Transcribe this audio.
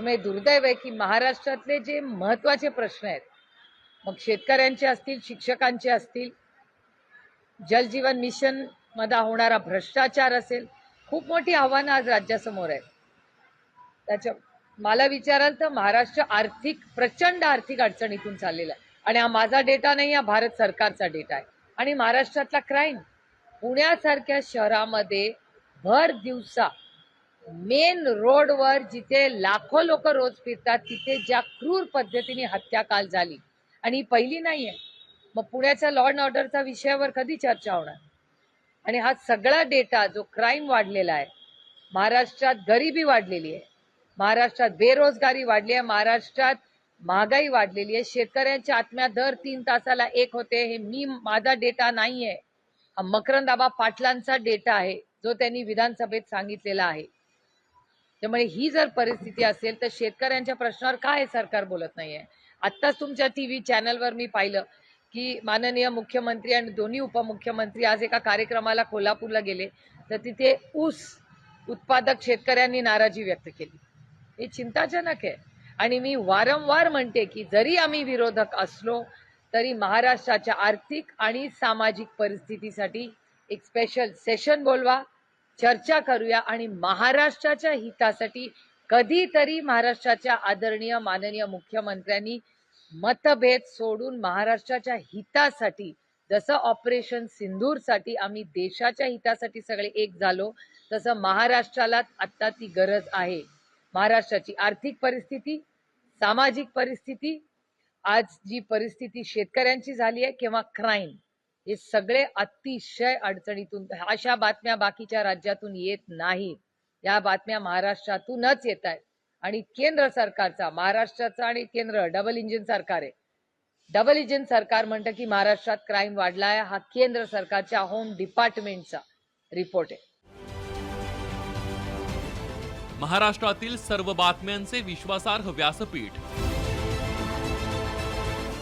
त्यामुळे दुर्दैव आहे की महाराष्ट्रातले जे महत्त्वाचे प्रश्न आहेत मग शेतकऱ्यांचे असतील शिक्षकांचे असतील जलजीवन मिशन मधा होणारा भ्रष्टाचार असेल खूप मोठी आव्हानं आज राज्यासमोर आहेत. त्याच्या मला विचाराल तर महाराष्ट्र आर्थिक प्रचंड आर्थिक अडचणीतून चाललेला आहे. आणि हा माझा डेटा नाही हा भारत सरकारचा डेटा आहे. आणि महाराष्ट्रातला क्राईम पुण्यासारख्या शहरामध्ये भर दिवसा मेन रोडवर जिथे लाखो लोक रोज फिरतात तिथे ज्या क्रूर पद्धतीने हत्या काल झाली. आणि पहिली नाही आहे मग पुण्याच्या लॉ अँड ऑर्डरचा विषयावर कधी चर्चा होणार? आणि हा सगळा डेटा जो क्राईम वाढलेला आहे महाराष्ट्रात गरिबी वाढलेली आहे. महाराष्ट्रात बेरोजगारी वाढली आहे. महाराष्ट्रात महागाई वाढलेली आहे. शेतकऱ्यांच्या आत्म्या दर तीन तासाला एक होते. हे मी माझा डेटा नाही आहे हा मकरंदाबा पाटलांचा डेटा आहे जो त्यांनी विधानसभेत सांगितलेला आहे. त्यामुळे ही जर परिस्थिती असेल तर शेतकऱ्यांच्या प्रश्नावर काय सरकार बोलत नाहीये? आत्ताच तुमच्या टी व्ही चॅनलवर मी पाहिलं की माननीय मुख्यमंत्री आणि दोन्ही उपमुख्यमंत्री आज एका कार्यक्रमाला कोल्हापूरला गेले. तर तिथे ऊस उत्पादक शेतकऱ्यांनी नाराजी व्यक्त केली. हे चिंताजनक आहे. आणि मी वारंवार म्हणते की जरी आम्ही विरोधक असलो तरी महाराष्ट्राच्या आर्थिक आणि सामाजिक परिस्थितीसाठी एक स्पेशल सेशन बोलवा. चर्चा करूया आणि महाराष्ट्राच्या हितासाठी कधीतरी महाराष्ट्राच्या आदरणीय माननीय मुख्यमंत्र्यांनी मतभेद सोडून महाराष्ट्राच्या हितासाठी जसं ऑपरेशन सिंदूरसाठी आम्ही देशाच्या हितासाठी सगळे एक झालो तसं महाराष्ट्राला आत्ता ती गरज आहे. महाराष्ट्राची आर्थिक परिस्थिती सामाजिक परिस्थिती आज जी परिस्थिती शेतकऱ्यांची झाली आहे किंवा क्राईम हे सगळे अतिशय अडचणीतून अशा बातम्या बाकीच्या राज्यातून येत नाहीत. या बातम्या महाराष्ट्रातूनच येत आहेत. आणि केंद्र सरकारचा महाराष्ट्राचा आणि केंद्र डबल इंजिन सरकार आहे. डबल इंजिन सरकार म्हणतं की महाराष्ट्रात क्राईम वाढला आहे हा केंद्र सरकारच्या होम डिपार्टमेंटचा रिपोर्ट आहे. महाराष्ट्रातील सर्व बातम्यांचे विश्वासार्ह व्यासपीठ.